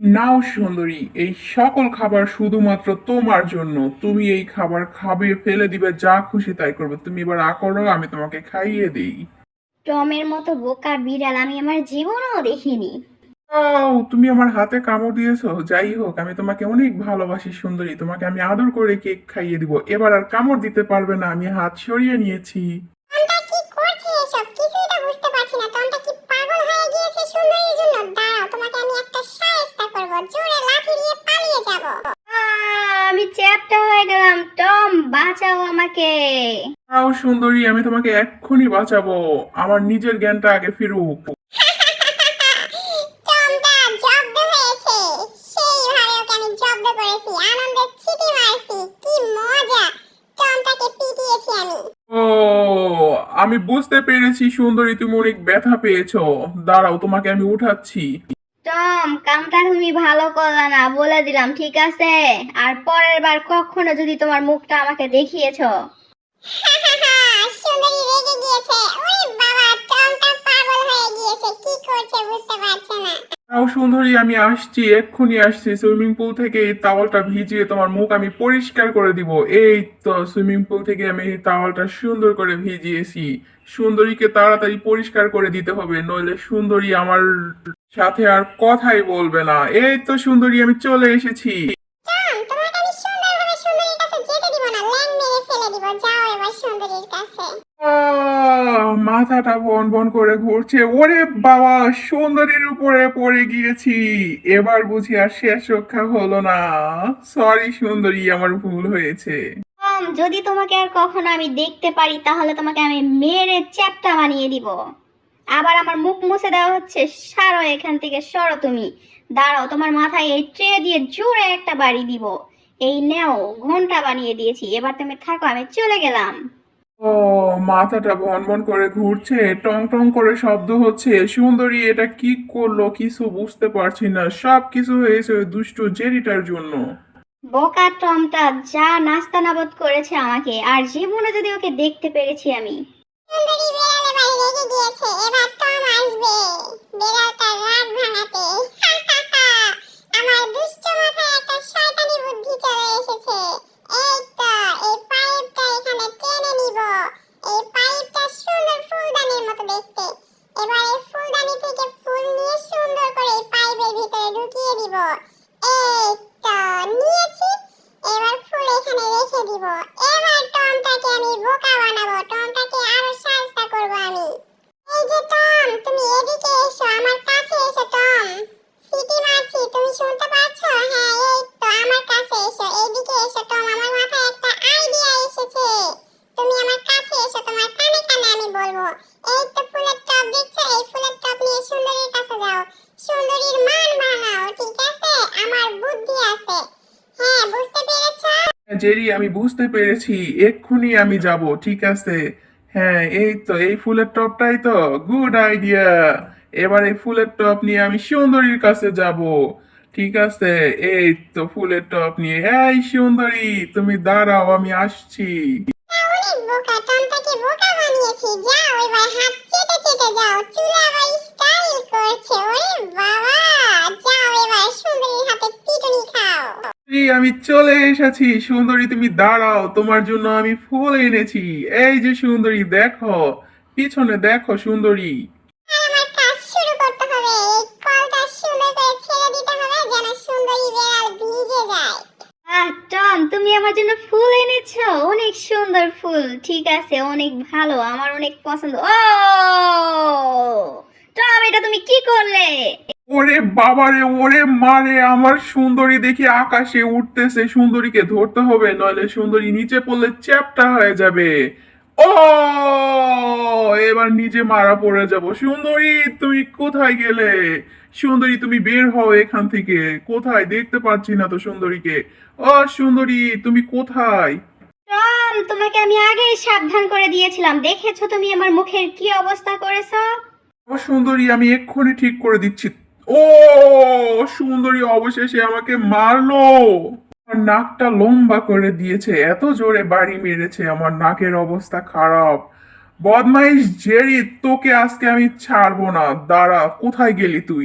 নাও সুন্দরী এই সকল খাবার শুধুমাত্র তোমার জন্য। তুমি এই খাবার খাবে ফেলে দিবে যা খুশি তাই করবে। তুমি এবার আ করো আমি তোমাকে খাইয়ে দিই। টমের মতো বোকা বিড়াল আমি আমার জীবনেও দেখিনি। আও তুমি আমার হাতে কামড় দিয়েছ। যাই হোক আমি তোমাকে অনেক ভালোবাসি সুন্দরী। তোমাকে আমি আদর করে কেক খাইয়ে দিব। এবার আর কামড় দিতে পারবে না আমি হাত সরিয়ে নিয়েছি। আমাকে আও সুন্দরী আমি তোমাকে এক্ষুনি বাঁচাবো। আমার নিজের জ্ঞানটা আগে ফিরুক। টমটা জব্দ হয়েছে। সেইভাবে ওকে আমি জব্দ করেছি আনন্দে ছিটি মারছি। কি মজা। টমটাকে পিটিয়েছি আমি। ও আমি বুঝতে পেরেছি সুন্দরী তুমি অনেক ব্যথা পেয়েছ। দাঁড়াও তোমাকে আমি উঠাচ্ছি। টম কামটা তুমি ভালো করলা না বলে দিলাম ঠিক আছে? আর পরের বার কখনো যদি তোমার মুখটা আমাকে দেখিয়েছো। সুন্দরী রেগে গিয়েছে। ওরে বাবা টমটা পাগল হয়ে গিয়েছে কি করছে বুঝতে পারছে না। তাও সুন্দরী আমি আসছি এক্ষুনি আসছি। সুইমিং পুল থেকে এই তাওয়ালটা ভিজিয়ে তোমার মুখ আমি পরিষ্কার করে দিব। এই তো সুইমিং পুল থেকে আমি এই তাওয়ালটা সুন্দর করে ভিজিয়েছি। সুন্দরীকে তাড়াতাড়ি পরিষ্কার করে দিতে হবে নইলে সুন্দরী আমার সাথে আর কথাই বলবে না। এই তো সুন্দরী আমি চলে এসেছি। মাথাটা বন বন করে ঘুরছে। ওরে বাবা সুন্দরীর উপরে পড়ে গিয়েছি। এবার বুঝি আর শেষ রক্ষা হলো না। সরি সুন্দরী আমার ভুল হয়েছে। যদি তোমাকে আর কখনো আমি দেখতে পারি তাহলে তোমাকে আমি মেরে চ্যাপটা বানিয়ে দিব। আবার আমার মুখ মুছে দেওয়া হচ্ছে সারো এখান থেকে সরো তুমি। দাঁড়াও তোমার মাথায় এই ট্রে দিয়ে জোরে একটা বাড়ি দিব। এই নেও ঘণ্টা বানিয়ে দিয়েছি এবার তুমি থাকো আমি চলে গেলাম। ও মাথাটা ভন ভন করে ঘুরছে টং টং করে শব্দ হচ্ছে। সুন্দরী এটা কি করল কিছু বুঝতে পারছি না সব কিছু হয়েছে ওই দুষ্ট জেরিটার জন্য। বোকা টমটা যা নাস্তা নাবদ করেছে আমাকে আর জীবনে যদি ওকে দেখতে পেরেছি আমি। রেগে গিয়েছে এবার টম আসবে। বেড়ালটার রাগ ভাঙাতে আমার দুষ্ট মাথায় একটা শয়তানি বুদ্ধি চলে এসেছে এই তো এই পাইপটা এখানে টেনে নিব এই পাইপটা সুন্দর ফুলদানির মতো দেখতে এবার এই ফুলদানি থেকে ফুল নিয়ে সুন্দর করে এই পাইপের ভিতরে ঢুকিয়ে দিব এই তো নিয়েছি এবার ফুল এখানে রেখে দিব এবার টমটাকে আমি বোকা বানাবো টমটাকে আরও সাহায্য করব আমি এই যে টম তুমি এদিকে এসো আমার কাছে এসো টম সিটি মারছি তুমি শুনতে পাচ্ছো হ্যাঁ এই তো আমার কাছে এসো এদিকে এসো টম আমার মাথায় একটা আইডিয়া এসেছে তুমি আমার কাছে এসো তোমার কানে কানে আমি বলব এই তো ফুলের টব দেখছ এই ফুলের টব নিয়ে সুন্দরীর কাছে যাও সুন্দরীর মান বানাও ঠিক আছে আমার বুদ্ধি আছে হ্যাঁ বুঝতে পেরেছ জেরি, আমি বুঝতে পেরেছি। এক্ষুনি আমি যাব, ঠিক আছে? হ্যাঁ এই তো, এই ফুলের টপটাই তো। Good idea. এবার এই ফুলের টপ নিয়ে আমি সুন্দরীর কাছে যাব। ঠিক আছে, এই তো ফুলের টপ নিয়ে। এই সুন্দরী, তুমি দাঁড়াও, আমি আসছি। অনেক আমি চলে এসেছি। সুন্দরী তুমি দাঁড়াও। তোমার জন্য আমি ফুল এনেছি। এই যে সুন্দরী দেখো। পিছনে দেখো সুন্দরী। আর আমার কাজ শুরু করতে হবে। এই কলটা সুন্দর করে ছেড়ে দিতে হবে যেন সুন্দরী বেড়াল ভিজে যায়। আহ টম তুমি আমার জন্য ফুল এনেছো? অনেক সুন্দর ফুল। ঠিক আছে অনেক ভালো। আমার অনেক পছন্দ। ও! টম এটা তুমি কি করলে? ওরে বাবারে ওরে মারে আমার সুন্দরী দেখি আকাশে উঠতেছে। সুন্দরীকে ধরতে হবে নইলে সুন্দরী নিচে পড়লে চ্যাপটা হয়ে যাবে। ও এবার নিজে মারা পড়ে যাব। সুন্দরী তুমি কোথায় গেলে? সুন্দরী তুমি বের হও এখান থেকে। কোথায়? দেখতে পাচ্ছি না তো সুন্দরীকে। ও সুন্দরী তুমি কোথায়? টম তোমাকে আমি আগেই সাবধান করে দিয়েছিলাম। দেখেছ তুমি আমার মুখের কি অবস্থা করেছ? ও সুন্দরী আমি এক্ষুনি ঠিক করে দিচ্ছি। ও, সুন্দরী অবশেষে আমাকে মারলো। আমার নাকটা লম্বা করে দিয়েছে, এত জোরে বাড়ি মেরেছে, আমার নাকের অবস্থা খারাপ। বদমাইশ জেরি, তোকে আজকে আমি ছাড়বো না, দাঁড়া, কোথায় গেলি তুই?